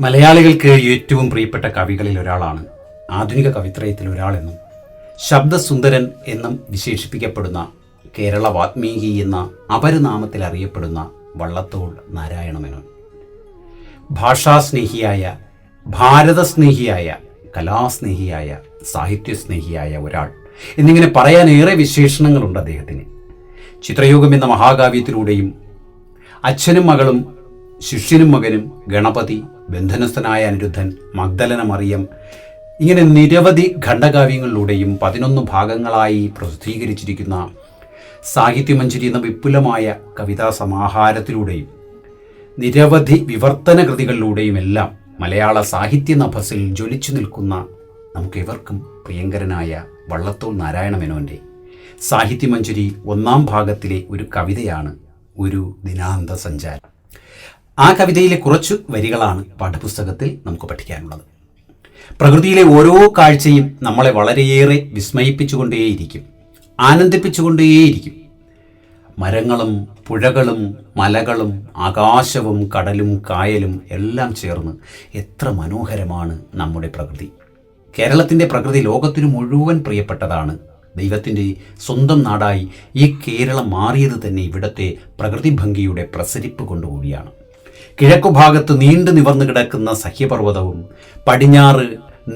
മലയാളികൾക്ക് ഏറ്റവും പ്രിയപ്പെട്ട കവികളിൽ ഒരാളാണ് ആധുനിക കവിത്രയത്തിൽ ഒരാളെന്നും ശബ്ദസുന്ദരൻ എന്നും വിശേഷിപ്പിക്കപ്പെടുന്ന കേരള വാത്മീകി എന്ന അപരനാമത്തിൽ അറിയപ്പെടുന്ന വള്ളത്തോൾ നാരായണമേനോൻ ഭാഷാസ്നേഹിയായ ഭാരതസ്നേഹിയായ കലാസ്നേഹിയായ സാഹിത്യസ്നേഹിയായ ഒരാൾ എന്നിങ്ങനെ പറയാൻ ഏറെ വിശേഷണങ്ങളുണ്ട് അദ്ദേഹത്തിന്. ചിത്രയോഗം എന്ന മഹാകാവ്യത്തിലൂടെയും അച്ഛനും മകളും ശിഷ്യനും മകനും ഗണപതി ബന്ധനസ്ഥനായ അനിരുദ്ധൻ മഗ്ദലന മറിയം ഇങ്ങനെ നിരവധി ഖണ്ഡകാവ്യങ്ങളിലൂടെയും പതിനൊന്ന് ഭാഗങ്ങളായി പ്രസിദ്ധീകരിച്ചിരിക്കുന്ന സാഹിത്യമഞ്ചരി എന്ന വിപുലമായ കവിതാ സമാഹാരത്തിലൂടെയും നിരവധി വിവർത്തന കൃതികളിലൂടെയും എല്ലാം മലയാള സാഹിത്യ നഭസിൽ ജ്വലിച്ചു നിൽക്കുന്ന നമുക്കേവർക്കും പ്രിയങ്കരനായ വള്ളത്തോൾ നാരായണ മേനോന്റെ സാഹിത്യമഞ്ജരി ഒന്നാം ഭാഗത്തിലെ ഒരു കവിതയാണ് ഒരു ദിനാന്ത സഞ്ചാരം. ആ കവിതയിലെ കുറച്ച് വരികളാണ് പാഠപുസ്തകത്തിൽ നമുക്ക് പഠിക്കാനുള്ളത്. പ്രകൃതിയിലെ ഓരോ കാഴ്ചയും നമ്മളെ വളരെയേറെ വിസ്മയിപ്പിച്ചുകൊണ്ടേയിരിക്കും ആനന്ദിപ്പിച്ചുകൊണ്ടേയിരിക്കും. മരങ്ങളും പുഴകളും മലകളും ആകാശവും കടലും കായലും എല്ലാം ചേർന്ന് എത്ര മനോഹരമാണ് നമ്മുടെ പ്രകൃതി. കേരളത്തിന്റെ പ്രകൃതി ലോകത്തിനു മുഴുവൻ പ്രിയപ്പെട്ടതാണ്. ദൈവത്തിന്റെ സ്വന്തം നാടായി ഈ കേരളം മാറിയത് തന്നെ ഇവിടത്തെ പ്രകൃതി ഭംഗിയുടെ പ്രസരിപ്പ് കൊണ്ടുകൂടിയാണ്. കിഴക്കുഭാഗത്ത് നീണ്ടു നിവർന്നു കിടക്കുന്ന സഹ്യപർവതവും പടിഞ്ഞാറ്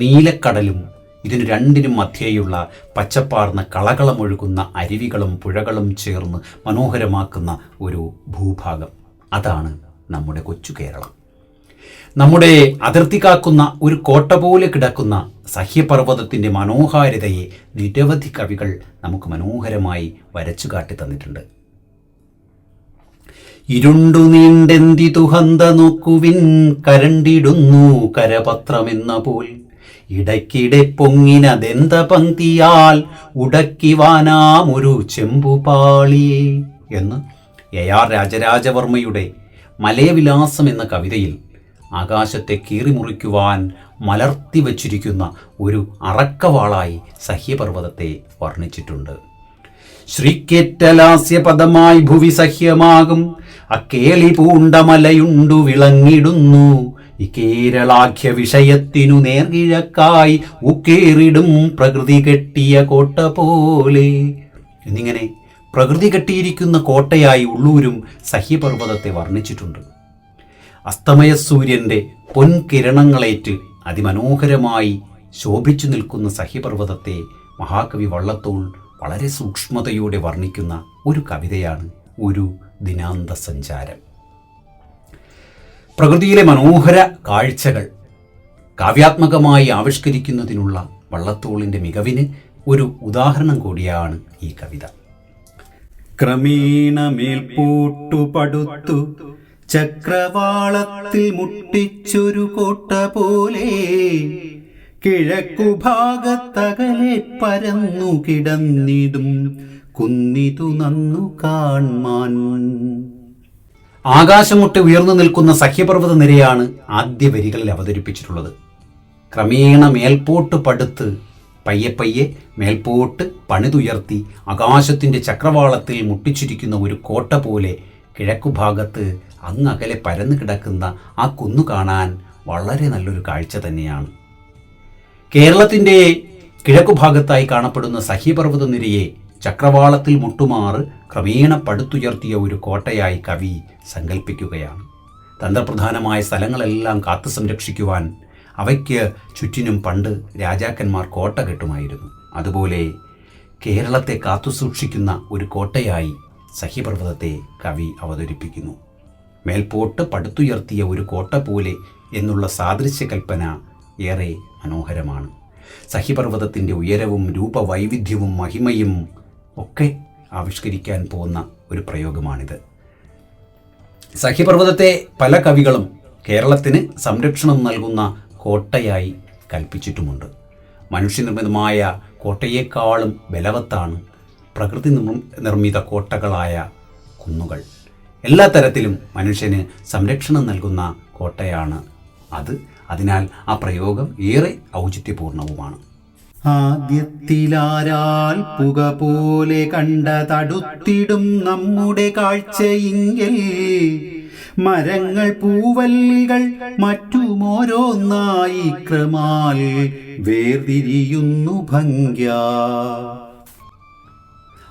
നീലക്കടലും ഇതിനു രണ്ടിനും മധ്യേയുള്ള പച്ചപ്പാർന്ന കളകളമൊഴുകുന്ന അരുവികളും പുഴകളും ചേർന്ന് മനോഹരമാക്കുന്ന ഒരു ഭൂഭാഗം. അതാണ് നമ്മുടെ കൊച്ചു കേരളം. നമ്മുടെ അതിർത്തി കാക്കുന്ന ഒരു കോട്ട പോലെ കിടക്കുന്ന സഹ്യപർവതത്തിന്റെ മനോഹാരിതയെ നിരവധി കവികൾ നമുക്ക് മനോഹരമായി വരച്ചു കാട്ടി തന്നിട്ടുണ്ട്. ഇരുണ്ടു നീണ്ടെന്തി തുഹന്ത നോക്കുവിൻ കരണ്ടിടുന്നു കരപത്രമെന്ന പോൽ. ഇടയ്ക്കിടെ പൊങ്ങിനതെന്ത പങ്ക്തിയാൽ ഉടക്കിവാനാമൊരു ചെമ്പുപാളിയെ എന്ന് എ ആർ രാജരാജവർമ്മയുടെ മലയവിലാസം എന്ന കവിതയിൽ ആകാശത്തെ കീറിമുറിക്കുവാൻ മലർത്തി വച്ചിരിക്കുന്ന ഒരു അറക്കവാളായി സഹ്യപർവതത്തെ വർണിച്ചിട്ടുണ്ട്. ശ്രീക്കേറ്റലാസ്യപദമായി ഭുവി സഹ്യമാകും. അക്കേളി പൂണ്ടമലയുണ്ടു വിളങ്ങിടുന്നു. ഈ കേരളാഖ്യ വിഷയത്തിനു നേർകിഴക്കായി ഉക്കേറിടും പ്രകൃതി കെട്ടിയ കോട്ട പോലെ. എന്നിങ്ങനെ പ്രകൃതി കെട്ടിയിരിക്കുന്ന കോട്ടയായി ഉള്ളൂരും സഹ്യപർവതത്തെ വർണിച്ചിട്ടുണ്ട്. അസ്തമയ സൂര്യന്റെ പൊൻകിരണങ്ങളേറ്റ് അതിമനോഹരമായി ശോഭിച്ചു നിൽക്കുന്ന സഹ്യപർവതത്തെ മഹാകവി വള്ളത്തോൾ വളരെ സൂക്ഷ്മതയോടെ വർണിക്കുന്ന ഒരു കവിതയാണ് ഒരു ദിനാന്ത സഞ്ചാരം പ്രകൃതിയിലെ മനോഹര കാഴ്ചകൾ കാവ്യാത്മകമായി ആവിഷ്കരിക്കുന്നതിനുള്ള വള്ളത്തോളിന്റെ മികവിന് ഒരു ഉദാഹരണം കൂടിയാണ് ഈ കവിത. ക്രമീണ മേൽപോട്ടു പടുത്തു ചക്രവാളത്തിൽ മുട്ടിച്ചൊരു കോട്ട പോലെ കിഴക്കുഭാഗത്തകലെ പരന്നു കിടന്നിടും കുന്നിതു നന്നു കാൺമാൻ ആകാശമുട്ട് ഉയർന്നു നിൽക്കുന്ന സഖ്യപർവത നിരയാണ് ആദ്യ വരികളിൽ അവതരിപ്പിച്ചിട്ടുള്ളത്. ക്രമേണ മേൽപോട്ട് പടുത്ത് പയ്യെ പയ്യെ മേൽപോട്ട് പണിതുയർത്തി ആകാശത്തിന്റെ ചക്രവാളത്തിൽ മുട്ടിച്ചിരിക്കുന്ന ഒരു കോട്ട പോലെ കിഴക്കുഭാഗത്ത് അങ്ങകലെ പരന്നു കിടക്കുന്ന ആ കുന്നു കാണാൻ വളരെ നല്ലൊരു കാഴ്ച തന്നെയാണ്. കേരളത്തിന്റെ കിഴക്കുഭാഗത്തായി കാണപ്പെടുന്ന സഹ്യപർവത നിരയെ ചക്രവാളത്തിൽ മുട്ടുമാറ് ക്രമേണ പടുത്തുയർത്തിയ ഒരു കോട്ടയായി കവി സങ്കല്പിക്കുകയാണ് തന്ത്രപ്രധാനമായ സ്ഥലങ്ങളെല്ലാം കാത്തു സംരക്ഷിക്കുവാൻ അവയ്ക്ക് ചുറ്റിനും പണ്ട് രാജാക്കന്മാർ കോട്ട കെട്ടുമായിരുന്നു. അതുപോലെ കേരളത്തെ കാത്തു സൂക്ഷിക്കുന്ന ഒരു കോട്ടയായി സഹ്യപർവതത്തെ കവി അവതരിപ്പിക്കുന്നു. മേൽപോട്ട് പടുത്തുയർത്തിയ ഒരു കോട്ട പോലെ എന്നുള്ള സാദൃശ്യകൽപ്പന ഏറെ മനോഹരമാണ്. സഹ്യപർവതത്തിന്റെ ഉയരവും രൂപവൈവിധ്യവും മഹിമയും ഒക്കെ ആവിഷ്കരിക്കാൻ പോകുന്ന ഒരു പ്രയോഗമാണിത്. സഹ്യപർവതത്തെ പല കവികളും കേരളത്തിന് സംരക്ഷണം നൽകുന്ന കോട്ടയായി കൽപ്പിച്ചിട്ടുമുണ്ട്. മനുഷ്യനിർമ്മിതമായ കോട്ടയേക്കാളും ബലവത്താണ് പ്രകൃതി നിർമ്മ- നിർമ്മിത കോട്ടകളായ കുന്നുകൾ. എല്ലാ തരത്തിലും മനുഷ്യന് സംരക്ഷണം നൽകുന്ന കോട്ടയാണ് അത്. അതിനാൽ ആ പ്രയോഗം ഏറെ ഔചിത്യപൂർണവുമാണ്. ആദ്യത്തിലാരാൽ പുക പോലെ കണ്ട തടുത്തിടും നമ്മുടെ കാഴ്ചയിങ്കിൽ. മരങ്ങൾ പൂവല്ലികൾ മറ്റുമോരോന്നായി ക്രമാൽ വേർതിരിയുന്നു ഭംഗ്യ.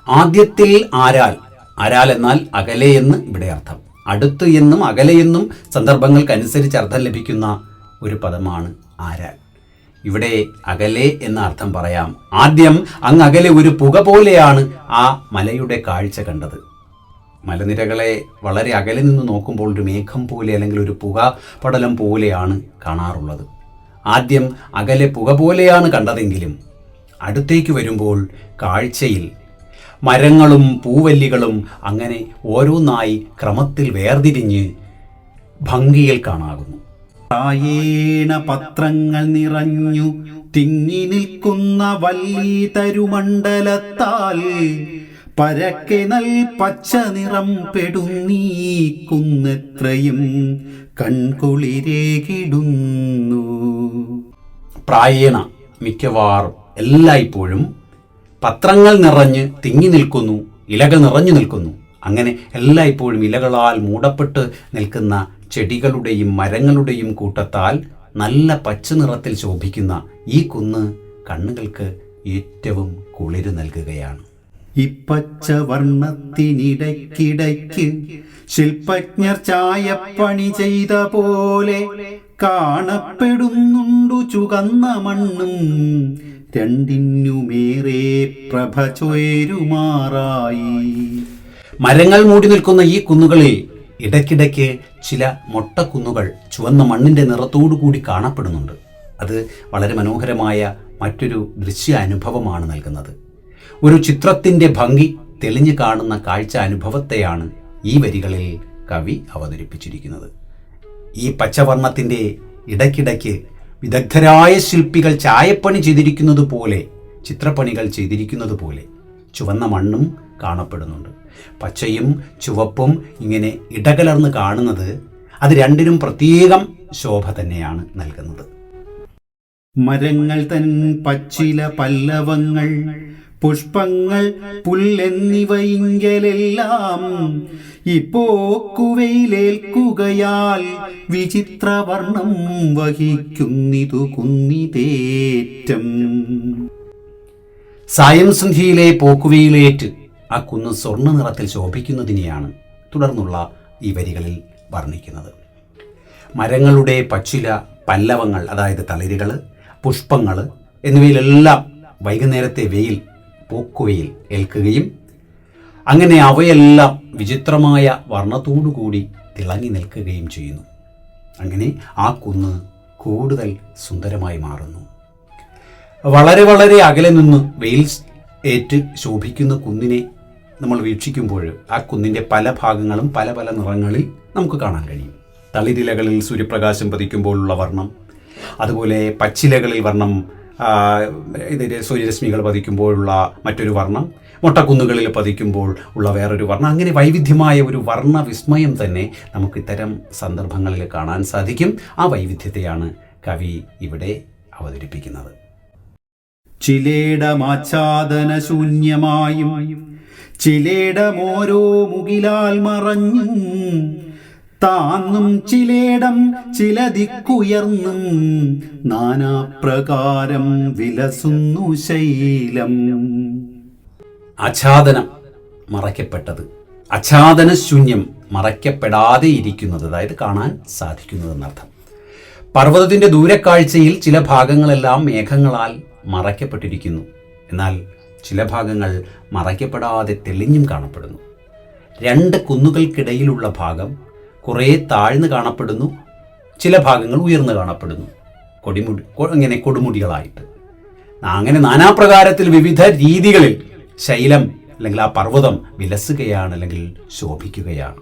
ആദ്യത്തിൽ ആരാൽ ആരാൽ എന്നാൽ അകലെ എന്ന് ഇവിടെ അർത്ഥം. അടുത്ത് എന്നും അകലെ എന്നും സന്ദർഭങ്ങൾക്കനുസരിച്ച് അർത്ഥം ലഭിക്കുന്ന ഒരു പദമാണ് ആരാൽ. ഇവിടെ അകലെ എന്ന അർത്ഥം പറയാം. ആദ്യം അങ്ങ് അകലെ ഒരു പുക പോലെയാണ് ആ മലയുടെ കാഴ്ച കണ്ടത്. മലനിരകളെ വളരെ അകലെ നിന്ന് നോക്കുമ്പോൾ ഒരു മേഘം പോലെ അല്ലെങ്കിൽ ഒരു പുക പടലം പോലെയാണ് കാണാറുള്ളത്. ആദ്യം അകലെ പുക പോലെയാണ് കണ്ടതെങ്കിലും അടുത്തേക്ക് വരുമ്പോൾ കാഴ്ചയിൽ മരങ്ങളും പൂവല്ലികളും അങ്ങനെ ഓരോന്നായി ക്രമത്തിൽ വേർതിരിഞ്ഞ് ഭംഗിയിൽ കാണാകുന്നു. പ്രായേണ പത്രങ്ങൾ നിറഞ്ഞു തിങ്ങി നിൽക്കുന്ന വല്ലി തരുമണ്ഡലത്താൽ പരക്കെ നൽ പച്ച നിറം പെടുന്നീക്കുന്നത്രയും കൺകുളിരേകിടുന്നു പ്രായേണ മിക്കവാറും എല്ലായ്പ്പോഴും പത്രങ്ങൾ നിറഞ്ഞ് തിങ്ങി നിൽക്കുന്നു ഇലകൾ നിറഞ്ഞു നിൽക്കുന്നു. അങ്ങനെ എല്ലായ്പ്പോഴും ഇലകളാൽ മൂടപ്പെട്ട് നിൽക്കുന്ന ചെടികളുടെയും മരങ്ങളുടെയും കൂട്ടത്താൽ നല്ല പച്ച നിറത്തിൽ ശോഭിക്കുന്ന ഈ കുന്ന് കണ്ണുകൾക്ക് ഏറ്റവും കുളിര് നൽകുകയാണ്. ഇപ്പച്ച വർണത്തിനിടയ്ക്കിടയ്ക്ക് ശില്പജ്ഞർ ചായപ്പണി ചെയ്ത പോലെ കാണപ്പെടുന്നുണ്ടു ചുകന്ന മണ്ണും. രണ്ടിനുമേറെ പ്രഭ ചേരുമാറായി. മരങ്ങൾ മൂടി നിൽക്കുന്ന ഈ കുന്നുകളിൽ ഇടയ്ക്കിടയ്ക്ക് ചില മൊട്ടക്കുന്നുകൾ ചുവന്ന മണ്ണിന്റെ നിറത്തോടു കൂടി കാണപ്പെടുന്നുണ്ട്. അത് വളരെ മനോഹരമായ മറ്റൊരു ദൃശ്യ അനുഭവമാണ് നൽകുന്നത്. ഒരു ചിത്രത്തിന്റെ ഭംഗി തെളിഞ്ഞു കാണുന്ന കാഴ്ച അനുഭവത്തെയാണ് ഈ വരികളിൽ കവി അവതരിപ്പിച്ചിരിക്കുന്നത്. ഈ പച്ചവർണത്തിന്റെ ഇടയ്ക്കിടയ്ക്ക് വിദഗ്ധരായ ശില്പികൾ ചായപ്പണി ചെയ്തിരിക്കുന്നത് പോലെ ചിത്രപ്പണികൾ ചെയ്തിരിക്കുന്നത് പോലെ ചുവന്ന മണ്ണും കാണപ്പെടുന്നുണ്ട്. പച്ചയും ചുവപ്പും ഇങ്ങനെ ഇടകലർന്ന് കാണുന്നത് അത് രണ്ടിനും പ്രത്യേകം ശോഭ തന്നെയാണ് നൽകുന്നത്. മരങ്ങൾ തൻ പച്ചില പല്ലവങ്ങൾ പുഷ്പങ്ങൾ പുല്ലെന്നിവയിങ്കലെല്ലാം ഇപ്പോക്കുവയിലേൽക്കുകയാൽ വിചിത്രവർണം വഹിക്കുന്നിതു കുന്നിതേറ്റം. സായം സന്ധ്യയിലെ പോക്കുവയിലേറ്റ് ആ കുന്ന് സ്വർണ നിറത്തിൽ ശോഭിക്കുന്നതിനെയാണ് തുടർന്നുള്ള ഈ വരികളിൽ വർണിക്കുന്നത്. മരങ്ങളുടെ പച്ചില പല്ലവങ്ങൾ അതായത് തളിരുകൾ പുഷ്പങ്ങൾ എന്നിവയിലെല്ലാം വൈകുന്നേരത്തെ വെയിൽ പൂക്കുവയിൽ ഏൽക്കുകയും അങ്ങനെ അവയെല്ലാം വിചിത്രമായ വർണത്തോടുകൂടി തിളങ്ങി നിൽക്കുകയും ചെയ്യുന്നു. അങ്ങനെ ആ കുന്ന് കൂടുതൽ സുന്ദരമായി മാറുന്നു. വളരെ വളരെ അകലെ നിന്ന് വെയിൽ ഏറ്റ് ശോഭിക്കുന്ന കുന്നിനെ നമ്മൾ വീക്ഷിക്കുമ്പോൾ ആ കുന്നിന്റെ പല ഭാഗങ്ങളും പല പല നിറങ്ങളിൽ നമുക്ക് കാണാൻ കഴിയും. തളിരിലകളിൽ സൂര്യപ്രകാശം പതിക്കുമ്പോഴുള്ള വർണം അതുപോലെ പച്ചിലകളിൽ വർണം ഇതിന്റെ സൂര്യരശ്മികൾ പതിക്കുമ്പോഴുള്ള മറ്റൊരു വർണം മുട്ടക്കുന്നുകളിൽ പതിക്കുമ്പോൾ ഉള്ള വേറൊരു വർണം. അങ്ങനെ വൈവിധ്യമായ ഒരു വർണ വിസ്മയം തന്നെ നമുക്ക് ഇത്തരം സന്ദർഭങ്ങളിൽ കാണാൻ സാധിക്കും. ആ വൈവിധ്യത്തെയാണ് കവി ഇവിടെ അവതരിപ്പിക്കുന്നത്. ചിലേടമാച്ഛാദന ശൂന്യമായും ചിലേടമോരോ മുകിലാൽ മറഞ്ഞും താന്നും ചിലേടം ചില ദിക്കുയർന്നും നാനാപ്രകാരം വിലസുന്നു ശൈലം. അച്ഛാദനം മറയ്ക്കപ്പെട്ടത് അച്ഛാദന ശൂന്യം മറയ്ക്കപ്പെടാതെ ഇരിക്കുന്നത് അതായത് കാണാൻ സാധിക്കുന്നത് എന്നർത്ഥം ദൂരക്കാഴ്ചയിൽ ചില ഭാഗങ്ങളെല്ലാം മേഘങ്ങളാൽ മറയ്ക്കപ്പെട്ടിരിക്കുന്നു. എന്നാൽ ചില ഭാഗങ്ങൾ മറയ്ക്കപ്പെടാതെ തെളിഞ്ഞും കാണപ്പെടുന്നു. രണ്ട് കുന്നുകൾക്കിടയിലുള്ള ഭാഗം കുറേ താഴ്ന്നു കാണപ്പെടുന്നു ചില ഭാഗങ്ങൾ ഉയർന്നു കാണപ്പെടുന്നു. കൊടിമുടി ഇങ്ങനെ കൊടുമുടികളായിട്ട്. അങ്ങനെ നാനാപ്രകാരത്തിൽ വിവിധ രീതികളിൽ ശൈലം അല്ലെങ്കിൽ ആ പർവതം വിലസുകയാണ് അല്ലെങ്കിൽ ശോഭിക്കുകയാണ്.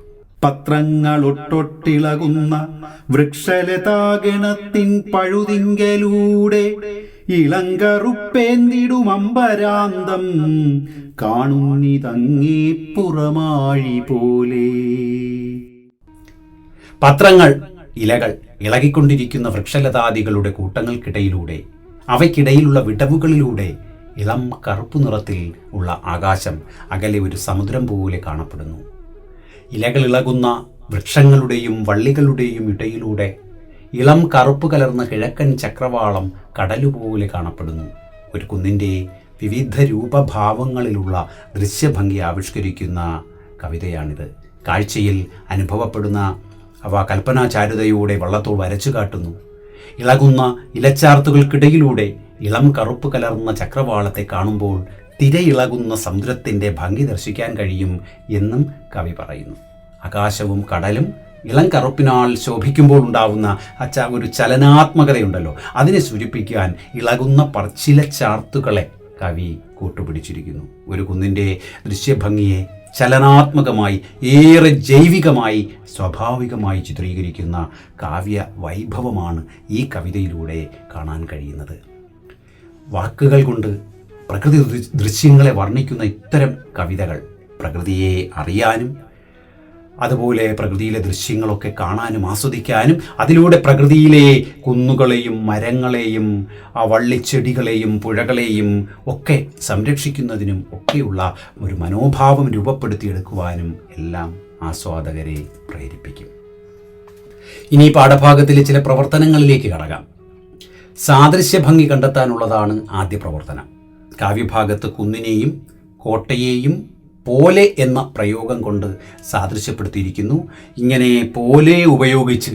പത്രങ്ങൾ പത്രങ്ങളൊട്ടൊട്ടിളകുന്ന വൃക്ഷലതാഗണത്തിൻ പഴുതിങ്കലൂടെ ഇളങ്കറുപ്പേന്തിടും അമ്പരാന്തം. കാണുന്നിതങ്ങേ പുറമാഴി പോലെ. പത്രങ്ങൾ ഇലകൾ ഇളകിക്കൊണ്ടിരിക്കുന്ന വൃക്ഷലതാദികളുടെ കൂട്ടങ്ങൾക്കിടയിലൂടെ അവയ്ക്കിടയിലുള്ള വിടവുകളിലൂടെ ഇളം കറുപ്പു നിറത്തിൽ ഉള്ള ആകാശം അകലെ ഒരു സമുദ്രം പോലെ കാണപ്പെടുന്നു. ഇലകൾ ഇളകുന്ന വൃക്ഷങ്ങളുടെയും വള്ളികളുടെയും ഇടയിലൂടെ ഇളം കറുപ്പ് കലർന്ന കിഴക്കൻ ചക്രവാളം കടലുപോലെ കാണപ്പെടുന്നു. ഒരു കുന്നിന്റെ വിവിധ രൂപഭാവങ്ങളിലുള്ള ദൃശ്യഭംഗി ആവിഷ്കരിക്കുന്ന കവിതയാണിത്. കാഴ്ചയിൽ അനുഭവപ്പെടുന്ന അവ കൽപ്പനാചാരുതയോടെ വള്ളത്തോൾ വരച്ചു കാട്ടുന്നു. ഇളകുന്ന ഇലച്ചാർത്തുകൾക്കിടയിലൂടെ ഇളം കറുപ്പ് കലർന്ന ചക്രവാളത്തെ കാണുമ്പോൾ തിരയിളകുന്ന സമുദ്രത്തിന്റെ ഭംഗി ദർശിക്കാൻ കഴിയും എന്നും കവി പറയുന്നു. ആകാശവും കടലും ഇളം കറുപ്പിനാൽ ശോഭിക്കുമ്പോൾ ഉണ്ടാവുന്ന അച്ച ഒരു ചലനാത്മകതയുണ്ടല്ലോ. അതിനെ സൂചിപ്പിക്കാൻ ഇളകുന്ന പർച്ചില ചാർത്തുകളെ കവി കൂട്ടുപിടിച്ചിരിക്കുന്നു. ഒരു കുന്നിന്റെ ദൃശ്യഭംഗിയെ ചലനാത്മകമായി ഏറെ ജൈവികമായി സ്വാഭാവികമായി ചിത്രീകരിക്കുന്ന കാവ്യ വൈഭവമാണ് ഈ കവിതയിലൂടെ കാണാൻ കഴിയുന്നത്. വാക്കുകൾ കൊണ്ട് പ്രകൃതി ദൃശ്യങ്ങളെ വർണിക്കുന്ന ഇത്തരം കവിതകൾ പ്രകൃതിയെ അറിയാനും അതുപോലെ പ്രകൃതിയിലെ ദൃശ്യങ്ങളൊക്കെ കാണാനും ആസ്വദിക്കാനും അതിലൂടെ പ്രകൃതിയിലെ കുന്നുകളെയും മരങ്ങളെയും ആ വള്ളിച്ചെടികളെയും പുഴകളെയും ഒക്കെ സംരക്ഷിക്കുന്നതിനും ഒക്കെയുള്ള ഒരു മനോഭാവം രൂപപ്പെടുത്തിയെടുക്കുവാനും എല്ലാം ആസ്വാദകരെ പ്രേരിപ്പിക്കും. ഇനി പാഠഭാഗത്തിലെ ചില പ്രവർത്തനങ്ങളിലേക്ക് കടകാം സാദൃശ്യഭംഗി കണ്ടെത്താനുള്ളതാണ് ആദ്യ പ്രവർത്തനം. കാവ്യഭാഗത്ത് കുന്നിനെയും കോട്ടയെയും പോലെ എന്ന പ്രയോഗം കൊണ്ട് സാദൃശ്യപ്പെടുത്തിയിരിക്കുന്നു. ഇങ്ങനെ പോലെ ഉപയോഗിച്ച്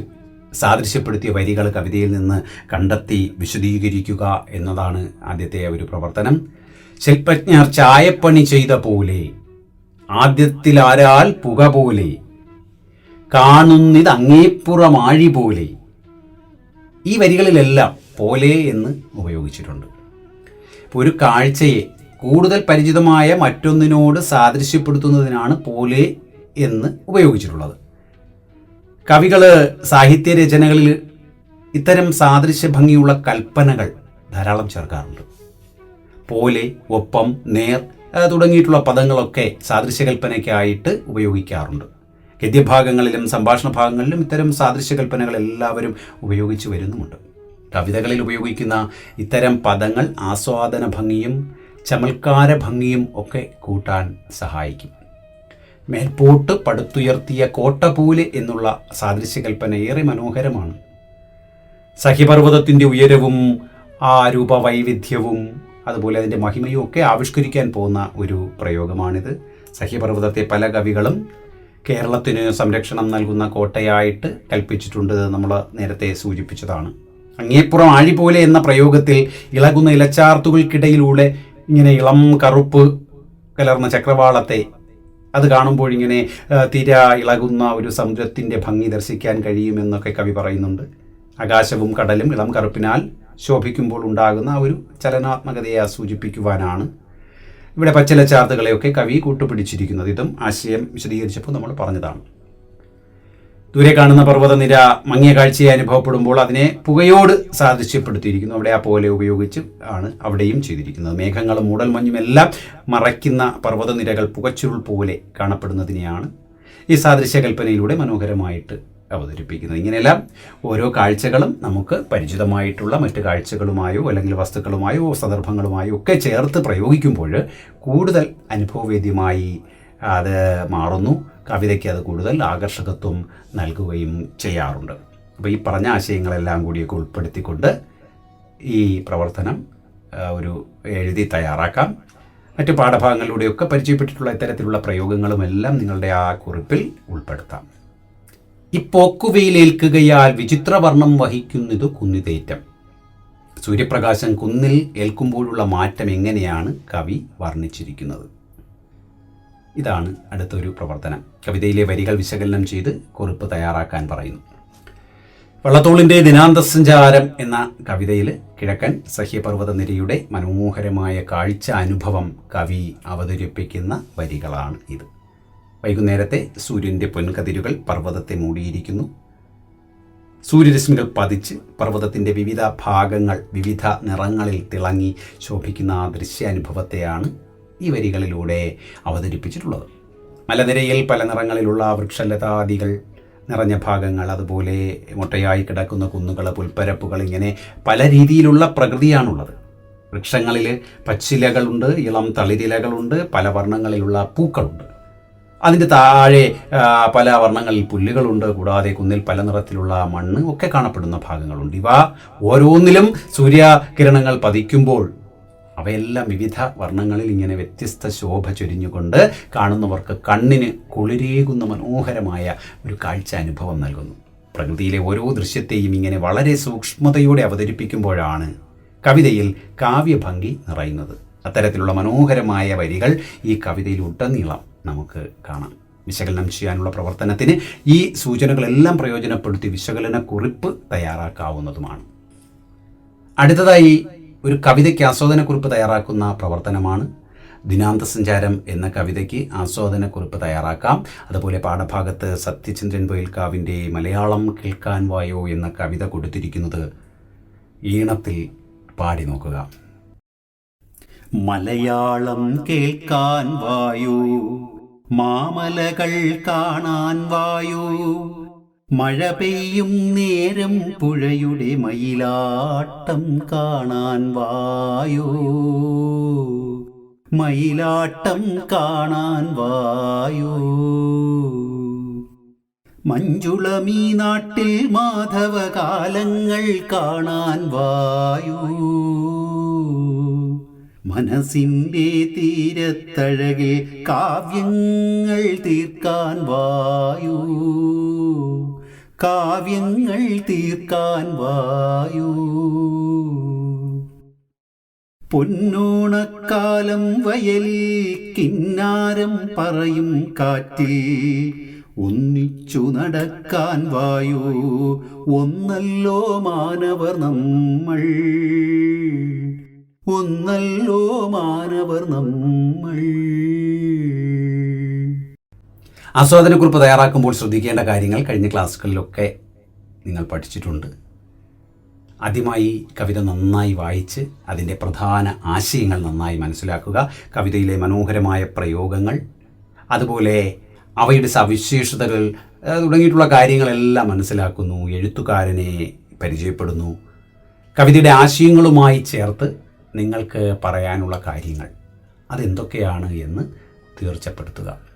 സാദൃശ്യപ്പെടുത്തിയ വരികൾ കവിതയിൽ നിന്ന് കണ്ടെത്തി വിശദീകരിക്കുക എന്നതാണ് ആദ്യത്തെ ഒരു പ്രവർത്തനം. ശില്പജ്ഞർ ചായപ്പണി ചെയ്ത പോലെ ആദ്യത്തിലാരാൽ പുക പോലെ കാണുന്നിത് അങ്ങേപ്പുറമാഴി പോലെ ഈ വരികളിലെല്ലാം പോലെ എന്ന് ഉപയോഗിച്ചിട്ടുണ്ട്. ഒരു കാഴ്ചയെ കൂടുതൽ പരിചിതമായ മറ്റൊന്നിനോട് സാദൃശ്യപ്പെടുത്തുന്നതിനാണ് പോലെ എന്ന് ഉപയോഗിച്ചിട്ടുള്ളത്. കവികൾ സാഹിത്യ രചനകളിൽ ഇത്തരം സാദൃശ്യ ഭംഗിയുള്ള കൽപ്പനകൾ ധാരാളം ചേർക്കാറുണ്ട്. പോലെ ഒപ്പം നേർ തുടങ്ങിയിട്ടുള്ള പദങ്ങളൊക്കെ സാദൃശ്യകൽപ്പനയ്ക്കായിട്ട് ഉപയോഗിക്കാറുണ്ട്. ഗദ്യഭാഗങ്ങളിലും സംഭാഷണ ഭാഗങ്ങളിലും ഇത്തരം സാദൃശ്യകൽപ്പനകൾ എല്ലാവരും ഉപയോഗിച്ചു വരുന്നുമുണ്ട്. കവിതകളിൽ ഉപയോഗിക്കുന്ന ഇത്തരം പദങ്ങൾ ആസ്വാദന ഭംഗിയും ചമൽക്കാര ഭംഗിയും ഒക്കെ കൂട്ടാൻ സഹായിക്കും. മേൽപോട്ട് പടുത്തുയർത്തിയ കോട്ടപൂൽ പോലെ എന്നുള്ള സാദൃശ്യകൽപ്പന ഏറെ മനോഹരമാണ്. സഹ്യപർവതത്തിന്റെ ഉയരവും ആ രൂപവൈവിധ്യവും അതുപോലെ അതിന്റെ മഹിമയും ഒക്കെ ആവിഷ്കരിക്കാൻ പോകുന്ന ഒരു പ്രയോഗമാണിത്. സഹ്യപർവതത്തെ പല കവികളും കേരളത്തിന് സംരക്ഷണം നൽകുന്ന കോട്ടയായിട്ട് കൽപ്പിച്ചിട്ടുണ്ട് നമ്മൾ നേരത്തെ സൂചിപ്പിച്ചതാണ്. അങ്ങേപ്പുറം ആഴി പോലെ എന്ന പ്രയോഗത്തിൽ ഇളകുന്ന ഇലച്ചാർത്തുകൾക്കിടയിലൂടെ ഇങ്ങനെ ഇളം കറുപ്പ് കലർന്ന ചക്രവാളത്തെ അത് കാണുമ്പോൾ ഇങ്ങനെ തിര ഇളകുന്ന ഒരു സമുദ്രത്തിന്റെ ഭംഗി ദർശിക്കാൻ കഴിയുമെന്നൊക്കെ കവി പറയുന്നുണ്ട്. ആകാശവും കടലും ഇളം കറുപ്പിനാൽ ശോഭിക്കുമ്പോൾ ഉണ്ടാകുന്ന ഒരു ചലനാത്മകതയെ സൂചിപ്പിക്കുവാനാണ്. ഇവിടെ പച്ചില ചാർത്തുകളെയൊക്കെ കവി കൂട്ടുപിടിച്ചിരിക്കുന്നത്. ഇതും ആശയം വിശദീകരിച്ചപ്പോൾ നമ്മൾ പറഞ്ഞതാണ്. ദൂരെ കാണുന്ന പർവതനിര മങ്ങിയ കാഴ്ചയെ അനുഭവപ്പെടുമ്പോൾ അതിനെ പുകയോട് സാദൃശ്യപ്പെടുത്തിയിരിക്കുന്നു. അവിടെ ആ പോലെ ഉപയോഗിച്ച് ആണ് അവിടെയും ചെയ്തിരിക്കുന്നത്. മേഘങ്ങളും മൂടൽമഞ്ഞും എല്ലാം മറയ്ക്കുന്ന പർവതനിരകൾ പുകച്ചുരുൾ പോലെ കാണപ്പെടുന്നതിനെയാണ് ഈ സാദൃശ്യകൽപ്പനയിലൂടെ മനോഹരമായിട്ട് അവതരിപ്പിക്കുന്നത്. ഇങ്ങനെയെല്ലാം ഓരോ കാഴ്ചകളും നമുക്ക് പരിചിതമായിട്ടുള്ള മറ്റ് കാഴ്ചകളുമായോ അല്ലെങ്കിൽ വസ്തുക്കളുമായോ സന്ദർഭങ്ങളുമായോ ഒക്കെ ചേർത്ത് പ്രയോഗിക്കുമ്പോൾ കൂടുതൽ അനുഭവവേദ്യമായി അത് മാറുന്നു. കവിതയ്ക്ക് അത് കൂടുതൽ ആകർഷകത്വം നൽകുകയും ചെയ്യാറുണ്ട്. അപ്പോൾ ഈ പറഞ്ഞ ആശയങ്ങളെല്ലാം കൂടിയൊക്കെ ഉൾപ്പെടുത്തിക്കൊണ്ട് ഈ പ്രവർത്തനം ഒരു എഴുതി തയ്യാറാക്കാം. മറ്റ് പാഠഭാഗങ്ങളിലൂടെയൊക്കെ പരിചയപ്പെട്ടിട്ടുള്ള ഇത്തരത്തിലുള്ള പ്രയോഗങ്ങളുമെല്ലാം നിങ്ങളുടെ ആ കുറിപ്പിൽ ഉൾപ്പെടുത്താം. ഈ ഇപ്പോക്കുവയിലേൽക്കുകയാൽ വിചിത്രവർണം വഹിക്കുന്നത് കുന്നിതേറ്റം. സൂര്യപ്രകാശം കുന്നിൽ ഏൽക്കുമ്പോഴുള്ള മാറ്റം എങ്ങനെയാണ് കവി വർണിച്ചിരിക്കുന്നത്? ഇതാണ് അടുത്തൊരു പ്രവർത്തനം. കവിതയിലെ വരികൾ വിശകലനം ചെയ്ത് കുറിപ്പ് തയ്യാറാക്കാൻ പറയുന്നു. വള്ളത്തോളിന്റെ ദിനാന്തസഞ്ചാരം എന്ന കവിതയിൽ കിഴക്കൻ സഹ്യപർവത നിരയുടെ മനോഹരമായ കാഴ്ച അനുഭവം കവി അവതരിപ്പിക്കുന്ന വരികളാണ് ഇത്. വൈകുന്നേരത്തെ സൂര്യന്റെ പൊൻകതിരുകൾ പർവതത്തെ മൂടിയിരിക്കുന്നു. സൂര്യരശ്മികൾ പതിച്ച് പർവതത്തിന്റെ വിവിധ ഭാഗങ്ങൾ വിവിധ നിറങ്ങളിൽ തിളങ്ങി ശോഭിക്കുന്ന ആ ദൃശ്യാനുഭവത്തെയാണ് ഈ വരികളിലൂടെ അവതരിപ്പിച്ചിട്ടുള്ളത്. മലനിരയിൽ പല നിറങ്ങളിലുള്ള വൃക്ഷലതാദികൾ നിറഞ്ഞ ഭാഗങ്ങൾ അതുപോലെ മുട്ടയായി കിടക്കുന്ന കുന്നുകൾ പുൽപ്പരപ്പുകൾ ഇങ്ങനെ പല രീതിയിലുള്ള പ്രകൃതിയാണുള്ളത്. വൃക്ഷങ്ങളിൽ പച്ചിലകളുണ്ട് ഇളം തളിരിലകളുണ്ട് പല വർണങ്ങളിലുള്ള പൂക്കളുണ്ട്. അതിന്റെ താഴെ പല വർണങ്ങളിൽ പുല്ലുകളുണ്ട് കൂടാതെ കുന്നിൽ പല നിറത്തിലുള്ള മണ്ണ് ഒക്കെ കാണപ്പെടുന്ന ഭാഗങ്ങളുണ്ട്. ഇവ ഓരോന്നിലും സൂര്യകിരണങ്ങൾ പതിക്കുമ്പോൾ അവയെല്ലാം വിവിധ വർണങ്ങളിൽ ഇങ്ങനെ വ്യത്യസ്ത ശോഭ ചൊരിഞ്ഞുകൊണ്ട് കാണുന്നവർക്ക് കണ്ണിന് കുളിരേകുന്ന മനോഹരമായ ഒരു കാഴ്ച അനുഭവം നൽകുന്നു. പ്രകൃതിയിലെ ഓരോ ദൃശ്യത്തെയും ഇങ്ങനെ വളരെ സൂക്ഷ്മതയോടെ അവതരിപ്പിക്കുമ്പോഴാണ് കവിതയിൽ കാവ്യഭംഗി നിറയുന്നത്. അത്തരത്തിലുള്ള മനോഹരമായ വരികൾ ഈ കവിതയിൽ ഉടനീളം നമുക്ക് കാണാം. വിശകലനം ചെയ്യാനുള്ള പ്രവർത്തനത്തിന് ഈ സൂചനകളെല്ലാം പ്രയോജനപ്പെടുത്തി വിശകലന കുറിപ്പ് തയ്യാറാക്കാവുന്നതുമാണ്. അടുത്തതായി ഒരു കവിതയ്ക്ക് ആസ്വാദനക്കുറിപ്പ് തയ്യാറാക്കുന്ന പ്രവർത്തനമാണ്. ദിനാന്ത സഞ്ചാരം എന്ന കവിതയ്ക്ക് ആസ്വാദനക്കുറിപ്പ് തയ്യാറാക്കാം. അതുപോലെ പാഠഭാഗത്ത് സത്യചന്ദ്രൻ പൊയിൽക്കാവിന്റെ മലയാളം കേൾക്കാൻ വായോ എന്ന കവിത കൊടുത്തിരിക്കുന്നത് ഈണത്തിൽ പാടി നോക്കുക. മലയാളം കേൾക്കാൻ വായു മാമലകൾ കാണാൻ വായു മഴ പെയ്യും നേരം പുഴയുടെ മയിലാട്ടം കാണാൻ വായോ? മയിലാട്ടം കാണാൻ വായോ? മഞ്ജുളമീ നാട്ടിൽ മാധവകാലങ്ങൾ കാണാൻ വായൂ? മനസ്സിന്റെ തീരത്തഴകിൽ കാവ്യങ്ങൾ തീർക്കാൻ വായൂ? കാവ്യങ്ങൾ തീർക്കാൻ വായൂ. പൊന്നോണക്കാലം വയലിൽ കിന്നാരം പറയും കാറ്റിൽ ഒന്നിച്ചു നടക്കാൻ വായു ഒന്നല്ലോ മാനവർ നമ്മൾ. ഒന്നല്ലോ മാനവർ നമ്മൾ. ആസ്വാദനക്കുറിപ്പ് തയ്യാറാക്കുമ്പോൾ ശ്രദ്ധിക്കേണ്ട കാര്യങ്ങൾ കഴിഞ്ഞ ക്ലാസ്സുകളിലൊക്കെ നിങ്ങൾ പഠിച്ചിട്ടുണ്ട്. ആദ്യമായി കവിത നന്നായി വായിച്ച് അതിന്റെ പ്രധാന ആശയങ്ങൾ നന്നായി മനസ്സിലാക്കുക കവിതയിലെ മനോഹരമായ പ്രയോഗങ്ങൾ അതുപോലെ അവയുടെ സവിശേഷതകൾ തുടങ്ങിയിട്ടുള്ള കാര്യങ്ങളെല്ലാം മനസ്സിലാക്കുന്നു എഴുത്തുകാരനെ പരിചയപ്പെടുന്നു. കവിതയുടെ ആശയങ്ങളുമായി ചേർത്ത് നിങ്ങൾക്ക് പറയാനുള്ള കാര്യങ്ങൾ അതെന്തൊക്കെയാണ് എന്ന് തീർച്ചപ്പെടുത്തുക.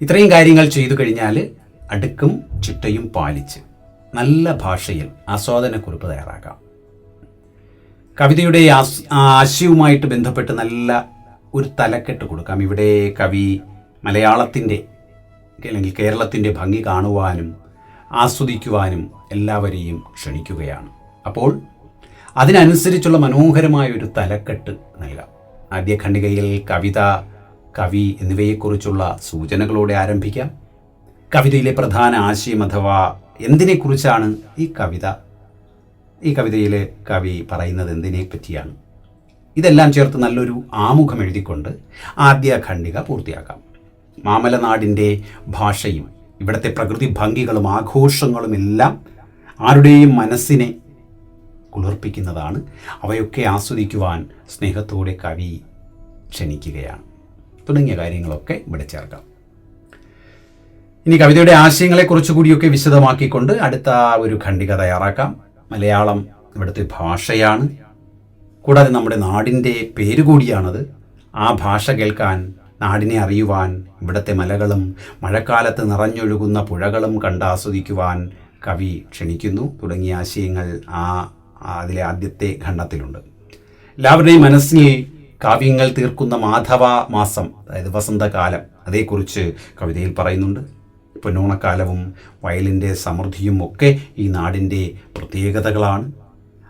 ഇത്രയും കാര്യങ്ങൾ ചെയ്തു കഴിഞ്ഞാൽ അടുക്കും ചിട്ടയും പാലിച്ച് നല്ല ഭാഷയിൽ ആസ്വാദനക്കുറിപ്പ് തയ്യാറാക്കാം. കവിതയുടെ ആശയവുമായിട്ട് ബന്ധപ്പെട്ട് നല്ല ഒരു തലക്കെട്ട് കൊടുക്കാം. ഇവിടെ കവി മലയാളത്തിന്റെ അല്ലെങ്കിൽ കേരളത്തിന്റെ ഭംഗി കാണുവാനും ആസ്വദിക്കുവാനും എല്ലാവരെയും ക്ഷണിക്കുകയാണ്. അപ്പോൾ അതിനനുസരിച്ചുള്ള മനോഹരമായ ഒരു തലക്കെട്ട് നൽകാം. ആദ്യ ഖണ്ഡികയിൽ കവിത കവി എന്നിവയെക്കുറിച്ചുള്ള സൂചനകളോടെ ആരംഭിക്കാം. കവിതയിലെ പ്രധാന ആശയം അഥവാ എന്തിനെക്കുറിച്ചാണ് ഈ കവിത? ഈ കവിതയിൽ കവി പറയുന്നത് എന്തിനെ പറ്റിയാണ് ഇതെല്ലാം ചേർത്ത് നല്ലൊരു ആമുഖം എഴുതിക്കൊണ്ട് ആദ്യ ഖണ്ഡിക പൂർത്തിയാക്കാം. മാമലനാടിന്റെ ഭാഷയും ഇവിടുത്തെ പ്രകൃതി ഭംഗികളും ആഘോഷങ്ങളും എല്ലാം ആരുടെയും മനസ്സിനെ കുളിർപ്പിക്കുന്നതാണ്. അവയൊക്കെ ആസ്വദിക്കുവാൻ സ്നേഹത്തോടെ കവി ക്ഷണിക്കുകയാണ്. തുടങ്ങിയ കാര്യങ്ങളൊക്കെ ഇവിടെ ചേർക്കാം. ഇനി കവിതയുടെ ആശയങ്ങളെക്കുറിച്ച് കൂടിയൊക്കെ വിശദമാക്കിക്കൊണ്ട് അടുത്ത ഒരു ഖണ്ഡിക തയ്യാറാക്കാം. മലയാളം ഇവിടുത്തെ ഭാഷയാണ്. കൂടാതെ നമ്മുടെ നാടിന്റെ പേര് കൂടിയാണത്. ആ ഭാഷ കേൾക്കാൻ നാടിനെ അറിയുവാൻ ഇവിടുത്തെ മലകളും മഴക്കാലത്ത് നിറഞ്ഞൊഴുകുന്ന പുഴകളും കണ്ടാസ്വദിക്കുവാൻ കവി ക്ഷണിക്കുന്നു. തുടങ്ങിയ ആശയങ്ങൾ ആ അതിലെ ആദ്യത്തെ ഖണ്ഡത്തിലുണ്ട്. എല്ലാവരുടെയും മനസ്സിൽ കാവ്യങ്ങൾ തീർക്കുന്ന മാധവ മാസം അതായത് വസന്തകാലം അതേക്കുറിച്ച് കവിതയിൽ പറയുന്നുണ്ട്. പൊന്നോണക്കാലവും വയലിന്റെ സമൃദ്ധിയും ഒക്കെ ഈ നാടിന്റെ പ്രത്യേകതകളാണ്.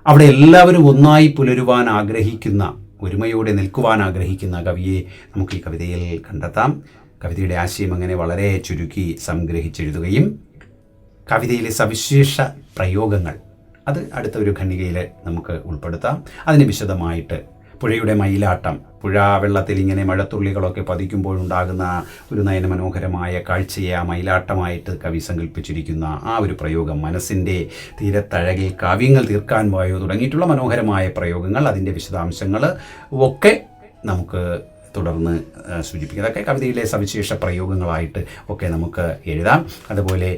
അവിടെ എല്ലാവരും ഒന്നായി പുലരുവാൻ ആഗ്രഹിക്കുന്ന ഒരുമയോടെ നിൽക്കുവാൻ ആഗ്രഹിക്കുന്ന കവിയെ നമുക്ക് ഈ കവിതയിൽ കണ്ടെത്താം. കവിതയുടെ ആശയം അങ്ങനെ വളരെ ചുരുക്കി സംഗ്രഹിച്ചെഴുതുകയും കവിതയിലെ സവിശേഷ പ്രയോഗങ്ങൾ അത് അടുത്ത ഒരു ഖണ്ഡികയിൽ നമുക്ക് ഉൾപ്പെടുത്താം. അതിന് വിശദമായിട്ട് പുഴയുടെ മയിലാട്ടം പുഴ വെള്ളത്തിൽ ഇങ്ങനെ മഴത്തുള്ളികളൊക്കെ പതിക്കുമ്പോഴുണ്ടാകുന്ന ഒരു നയനമനോഹരമായ കാഴ്ചയെ ആ മയിലാട്ടമായിട്ട് കവി സങ്കല്പിച്ചിരിക്കുന്ന ആ ഒരു പ്രയോഗം മനസ്സിന്റെ തീരത്തഴകിൽ കാവ്യങ്ങൾ തീർക്കാൻ വായോ തുടങ്ങിയിട്ടുള്ള മനോഹരമായ പ്രയോഗങ്ങൾ അതിന്റെ വിശദാംശങ്ങൾ ഒക്കെ നമുക്ക് തുടർന്ന് സൂചിപ്പിക്കുക അതൊക്കെ കവിതയിലെ സവിശേഷ പ്രയോഗങ്ങളായിട്ട് ഒക്കെ നമുക്ക് എഴുതാം. അതുപോലെ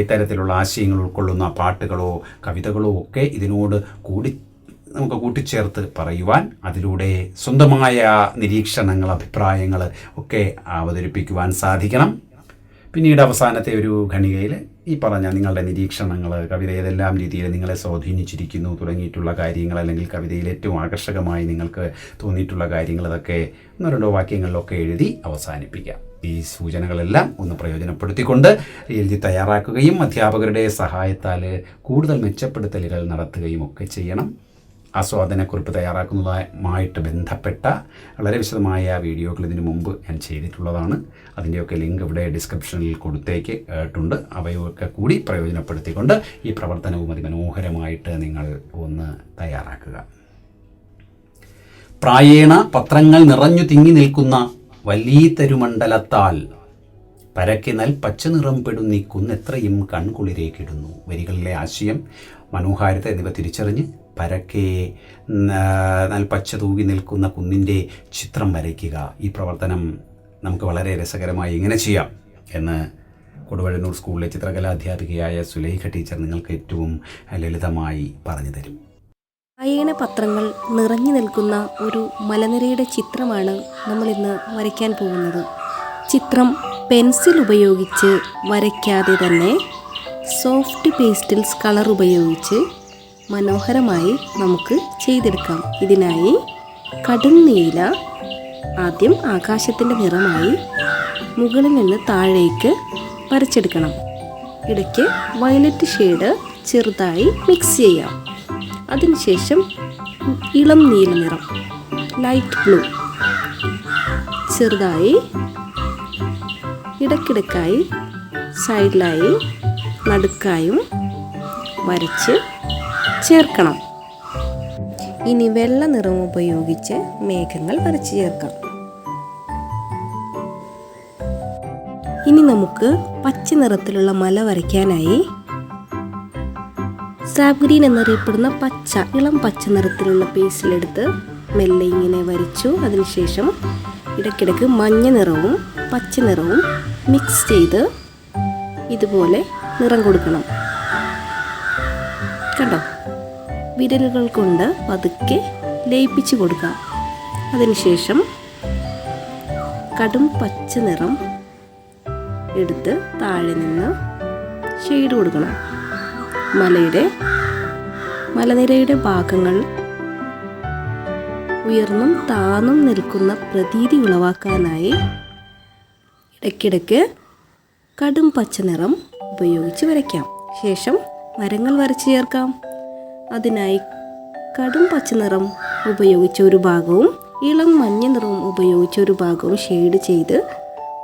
ഇത്തരത്തിലുള്ള ആശയങ്ങൾ ഉൾക്കൊള്ളുന്ന പാട്ടുകളോ കവിതകളോ ഒക്കെ ഇതിനോട് കൂടി നമുക്ക് കൂട്ടിച്ചേർത്ത് പറയുവാൻ അതിലൂടെ സ്വന്തമായ നിരീക്ഷണങ്ങൾ അഭിപ്രായങ്ങൾ ഒക്കെ അവതരിപ്പിക്കുവാൻ സാധിക്കണം. പിന്നീട് അവസാനത്തെ ഒരു ഖണികയിൽ ഈ പറഞ്ഞ നിങ്ങളുടെ നിരീക്ഷണങ്ങൾ കവിത ഏതെല്ലാം രീതിയിൽ നിങ്ങളെ സ്വാധീനിച്ചിരിക്കുന്നു തുടങ്ങിയിട്ടുള്ള കാര്യങ്ങൾ അല്ലെങ്കിൽ കവിതയിൽ ഏറ്റവും ആകർഷകമായി നിങ്ങൾക്ക് തോന്നിയിട്ടുള്ള കാര്യങ്ങൾ ഇതൊക്കെ ഒന്നോ രണ്ടോ വാക്യങ്ങളിലൊക്കെ എഴുതി അവസാനിപ്പിക്കാം ഈ സൂചനകളെല്ലാം ഒന്ന് പ്രയോജനപ്പെടുത്തിക്കൊണ്ട് എഴുതി തയ്യാറാക്കുകയും അധ്യാപകരുടെ സഹായത്താൽ കൂടുതൽ മെച്ചപ്പെടുത്തലുകൾ നടത്തുകയും ഒക്കെ ചെയ്യണം. ആസ്വാദനക്കുറിപ്പ് തയ്യാറാക്കുന്നതുമായിട്ട് ബന്ധപ്പെട്ട വളരെ വിശദമായ വീഡിയോകൾ ഇതിനു മുമ്പ് ഞാൻ ചെയ്തിട്ടുള്ളതാണ്. അതിന്റെയൊക്കെ ലിങ്ക് ഇവിടെ ഡിസ്ക്രിപ്ഷനിൽ കൊടുത്തേക്ക് ഇട്ടുണ്ട് അവയൊക്കെ കൂടി പ്രയോജനപ്പെടുത്തിക്കൊണ്ട് ഈ പ്രവർത്തനവും അതിമനോഹരമായിട്ട് നിങ്ങൾ ഒന്ന് തയ്യാറാക്കുക. പ്രായേണ പത്രങ്ങൾ നിറഞ്ഞു തിങ്ങി നിൽക്കുന്ന വല്ലീതരുമണ്ഡലത്താൽ പരക്കിനൽ പച്ചനിറം പെടുന്നീ കുന്നെത്രയും കൺകുളിരേക്കിടുന്നു വരികളിലെ ആശയം മനോഹാരിത എന്നിവ തിരിച്ചറിഞ്ഞ് പരക്കെ നൽപ്പച്ച തൂകി നിൽക്കുന്ന കുന്നിന്റെ ചിത്രം വരയ്ക്കുക. ഈ പ്രവർത്തനം നമുക്ക് വളരെ രസകരമായി എങ്ങനെ ചെയ്യാം എന്ന് കൊടുവഴന്നൂർ സ്കൂളിലെ ചിത്രകലാ അധ്യാപികയായ സുലൈഖ ടീച്ചർ നിങ്ങൾക്ക് ഏറ്റവും ലളിതമായി പറഞ്ഞു തരും. അയണ പത്രങ്ങൾ നിറഞ്ഞു നിൽക്കുന്ന ഒരു മലനിരയുടെ ചിത്രമാണ് നമ്മൾ ഇന്ന് വരയ്ക്കാൻ പോകുന്നത്. ചിത്രം പെൻസിൽ ഉപയോഗിച്ച് വരയ്ക്കാതെ തന്നെ സോഫ്റ്റ് പേസ്റ്റിൽസ് കളർ ഉപയോഗിച്ച് മനോഹരമായി നമുക്ക് ചെയ്തെടുക്കാം. ഇതിനായി കടും നീല ആദ്യം ആകാശത്തിന്റെ നിറമായി മുകളിൽ നിന്ന് താഴേക്ക് വരച്ചെടുക്കണം. ഇടയ്ക്ക് വയലറ്റ് ഷെയ്ഡ് ചെറുതായി മിക്സ് ചെയ്യാം. അതിനുശേഷം ഇളം നീല നിറം ലൈറ്റ് ബ്ലൂ ചെറുതായി ഇടയ്ക്കിടയ്ക്കായി സൈഡിലായി നടുക്കായും വരച്ച് ചേർക്കണം. ഇനി വെള്ള നിറം ഉപയോഗിച്ച് മേഘങ്ങൾ വരച്ച് ചേർക്കാം ഇനി നമുക്ക് പച്ച നിറത്തിലുള്ള മല വരയ്ക്കാനായി സ്ലാബ് ഗ്രീൻ എന്നറിയപ്പെടുന്ന പച്ച ഇളം പച്ച നിറത്തിലുള്ള പേസിലെടുത്ത് മെല്ലെ ഇങ്ങനെ വരച്ചു. അതിനുശേഷം ഇടയ്ക്കിടയ്ക്ക് മഞ്ഞ നിറവും പച്ച നിറവും മിക്സ് ചെയ്ത് ഇതുപോലെ നിറം കൊടുക്കണം. കണ്ടോ? വിരലുകൾ കൊണ്ട് പതുക്കെ ലയിപ്പിച്ച് കൊടുക്കാം. അതിനുശേഷം കടും പച്ച നിറം എടുത്ത് താഴെ നിന്ന് ഷെയ്ഡ് കൊടുക്കണം. മലയുടെ മലനിരയുടെ ഭാഗങ്ങൾ ഉയർന്നും താന്നും നിൽക്കുന്ന പ്രതീതി ഉളവാക്കാനായി ഇടയ്ക്കിടയ്ക്ക് കടും പച്ച നിറം ഉപയോഗിച്ച് വരയ്ക്കാം. ശേഷം മരങ്ങൾ വരച്ചു ചേർക്കാം. അതിനായി കടും പച്ച നിറം ഉപയോഗിച്ച ഒരു ഭാഗവും ഇളം മഞ്ഞ നിറവും ഉപയോഗിച്ച ഒരു ഭാഗവും ഷെയ്ഡ് ചെയ്ത്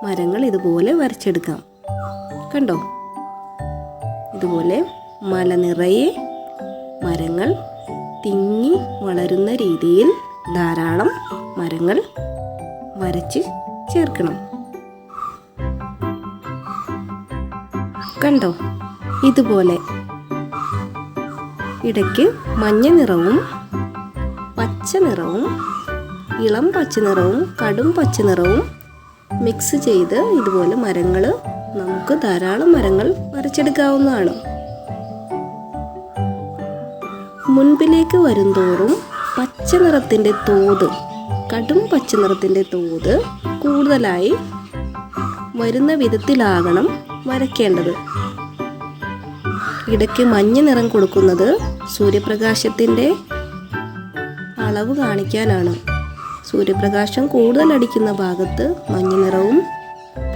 മരങ്ങൾ ഇതുപോലെ വരച്ചെടുക്കാം. കണ്ടോ? ഇതുപോലെ മല നിറയെ മരങ്ങൾ തിങ്ങി വളരുന്ന രീതിയിൽ ധാരാളം മരങ്ങൾ വരച്ച് ചേർക്കണം. കണ്ടോ? ഇതുപോലെ ഇടയ്ക്ക് മഞ്ഞ നിറവും പച്ച നിറവും ഇളം പച്ച നിറവും കടും പച്ച നിറവും മിക്സ് ചെയ്ത് ഇതുപോലെ മരങ്ങൾ നമുക്ക് ധാരാളം മരങ്ങൾ വരച്ചെടുക്കാവുന്നതാണ് മുൻപിലേക്ക് വരുംതോറും പച്ച നിറത്തിന്റെ തോത് കടും പച്ച നിറത്തിന്റെ തോത് കൂടുതലായി വരുന്ന വിധത്തിലാകണം വരയ്ക്കേണ്ടത്. ഇടയ്ക്ക് മഞ്ഞ നിറം കൊടുക്കുന്നത് സൂര്യപ്രകാശത്തിന്റെ അളവ് കാണിക്കാനാണ്. സൂര്യപ്രകാശം കൂടുതൽ അടിക്കുന്ന ഭാഗത്ത് മഞ്ഞ നിറവും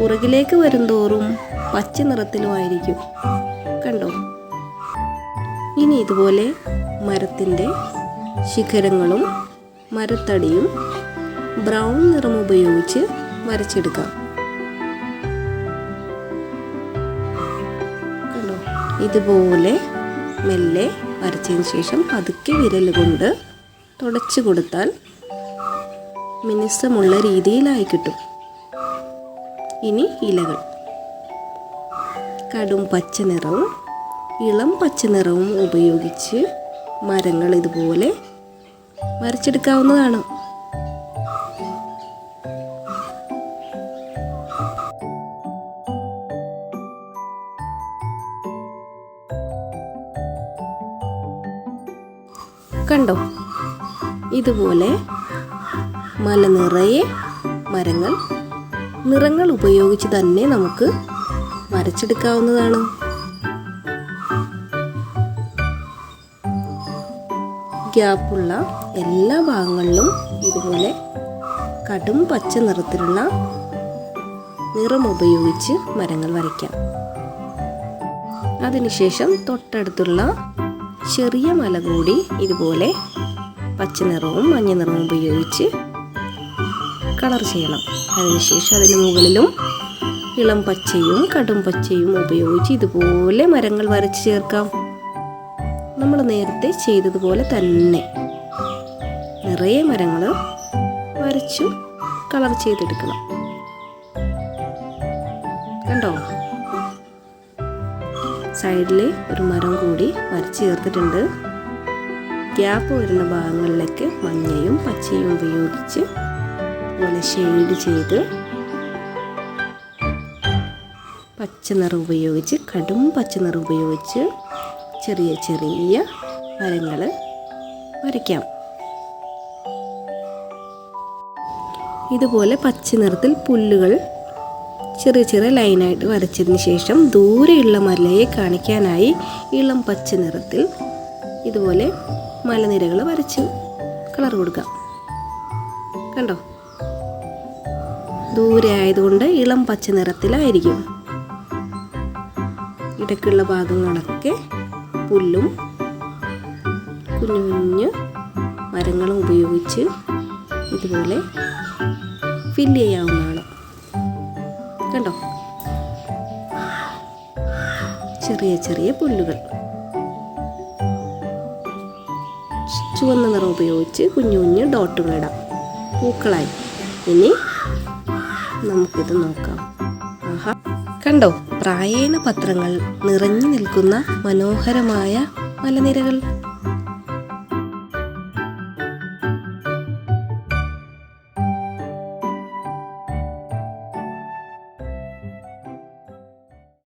പുറകിലേക്ക് വരുംതോറും പച്ച നിറത്തിലുമായിരിക്കും കണ്ടോ? ഇനി ഇതുപോലെ മരത്തിന്റെ ശിഖരങ്ങളും മരത്തടിയും ബ്രൗൺ നിറം ഉപയോഗിച്ച് വരച്ചെടുക്കാം. ഇതുപോലെ മെല്ലെ വരച്ചതിന് ശേഷം പതുക്കെ വിരൽ കൊണ്ട് തുടച്ചു കൊടുത്താൽ മിനുസമുള്ള രീതിയിലായി കിട്ടും. ഇനി ഇലകൾ. കടും പച്ച നിറവും ഇളം പച്ച നിറവും ഉപയോഗിച്ച് മരങ്ങൾ ഇതുപോലെ വരച്ചെടുക്കാവുന്നതാണ്. കണ്ടോ? ഇതുപോലെ മല നിറയെ മരങ്ങൾ നിറങ്ങൾ ഉപയോഗിച്ച് തന്നെ നമുക്ക് വരച്ചെടുക്കാവുന്നതാണ്. ഗ്യാപ്പുള്ള എല്ലാ ഭാഗങ്ങളിലും ഇതുപോലെ കടും പച്ച നിറത്തിലുള്ള നിറം ഉപയോഗിച്ച് മരങ്ങൾ വരയ്ക്കാം. അതിനുശേഷം തൊട്ടടുത്തുള്ള ചെറിയ മല കൂടി ഇതുപോലെ പച്ച നിറവും മഞ്ഞ നിറവും ഉപയോഗിച്ച് കളർ ചെയ്യണം. അതിനുശേഷം അതിന് മുകളിലും ഇളം പച്ചയും കടും പച്ചയും ഉപയോഗിച്ച് ഇതുപോലെ മരങ്ങൾ വരച്ച് ചേർക്കാം. നമ്മൾ നേരത്തെ ചെയ്തതുപോലെ തന്നെ നിറയെ മരങ്ങൾ വരച്ചു കളർ ചെയ്തെടുക്കണം. സൈഡിൽ ഒരു മരം കൂടി വരച്ച് ചേർത്തിട്ടുണ്ട്. ഗ്യാപ്പ് വരുന്ന ഭാഗങ്ങളിലേക്ക് മഞ്ഞയും പച്ചയും ഉപയോഗിച്ച് പോലെ ഷെയ്ഡ് ചെയ്ത് പച്ച നിറം ഉപയോഗിച്ച് കടും പച്ച നിറം ഉപയോഗിച്ച് ചെറിയ ചെറിയ മരങ്ങൾ വരയ്ക്കാം. ഇതുപോലെ പച്ച നിറത്തിൽ പുല്ലുകൾ ചെറിയ ചെറിയ ലൈനായിട്ട് വരച്ചതിന് ശേഷം ദൂരെയുള്ള മലയെ കാണിക്കാനായി ഇളം പച്ച നിറത്തിൽ ഇതുപോലെ മലനിരകൾ വരച്ച് കളർ കൊടുക്കാം കണ്ടോ? ദൂരെ ആയതുകൊണ്ട് ഇളം പച്ച നിറത്തിലായിരിക്കും. ഇടയ്ക്കുള്ള ഭാഗങ്ങളൊക്കെ പുല്ലും കുഞ്ഞു കുഞ്ഞു മരങ്ങളും ഉപയോഗിച്ച് ഇതുപോലെ ഫില്ല് ചെയ്യാവുന്നതാണ്. കണ്ടോ? ചെറിയ ചെറിയ പുല്ലുകൾ. ചുവന്ന നിറം ഉപയോഗിച്ച് കുഞ്ഞു കുഞ്ഞു ഡോട്ടുകൾ ഇടാം. പൂക്കളായി. ഇനി നമുക്കിത് നോക്കാം. ആഹാ. കണ്ടോ? പ്രായേണ പത്രങ്ങൾ നിറഞ്ഞു നിൽക്കുന്ന മനോഹരമായ മലനിരകൾ.